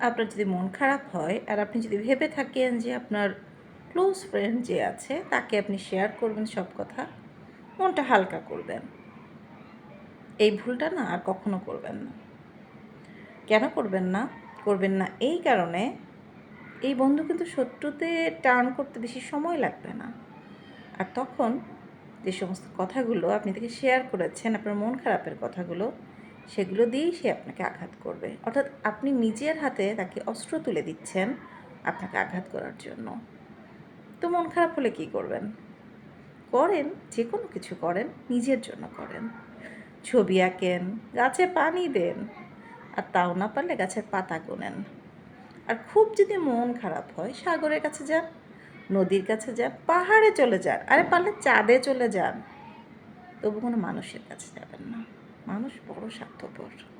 আপনার যদি মন খারাপ হয় আর আপনি যদি ভেবে থাকেন যে আপনার ক্লোজ ফ্রেন্ড যে আছে, তাকে আপনি শেয়ার করবেন সব কথা, মনটা হালকা করবেন। এই ভুলটা না আর কখনো করবেন না। কেন করবেন না? করবেন না এই কারণে এই বন্ধু কিন্তু শত্রুতে টার্ন করতে বেশি সময় লাগবে না। আর তখন যে সমস্ত কথাগুলো আপনি থেকে শেয়ার করেছেন, আপনার মন খারাপের কথাগুলো সেগুলো দিয়েই সে আপনাকে আঘাত করবে। অর্থাৎ আপনি নিজের হাতে তাকে অস্ত্র তুলে দিচ্ছেন আপনাকে আঘাত করার জন্য। তো মন খারাপ হলে কী করবেন? করেন যে কোনো কিছু করেন, নিজের জন্য করেন। ছবি আঁকেন, গাছে পানি দেন, আর তাও না পারলে গাছের পাতা গোনেন। আর খুব যদি মন খারাপ হয়, সাগরের কাছে যান, নদীর কাছে যান, পাহাড়ে চলে যান, আরে পারলে চাঁদে চলে যান, তবু কোনো মানুষের কাছে যাবেন না। মানুষ বড় স্বার্থপর।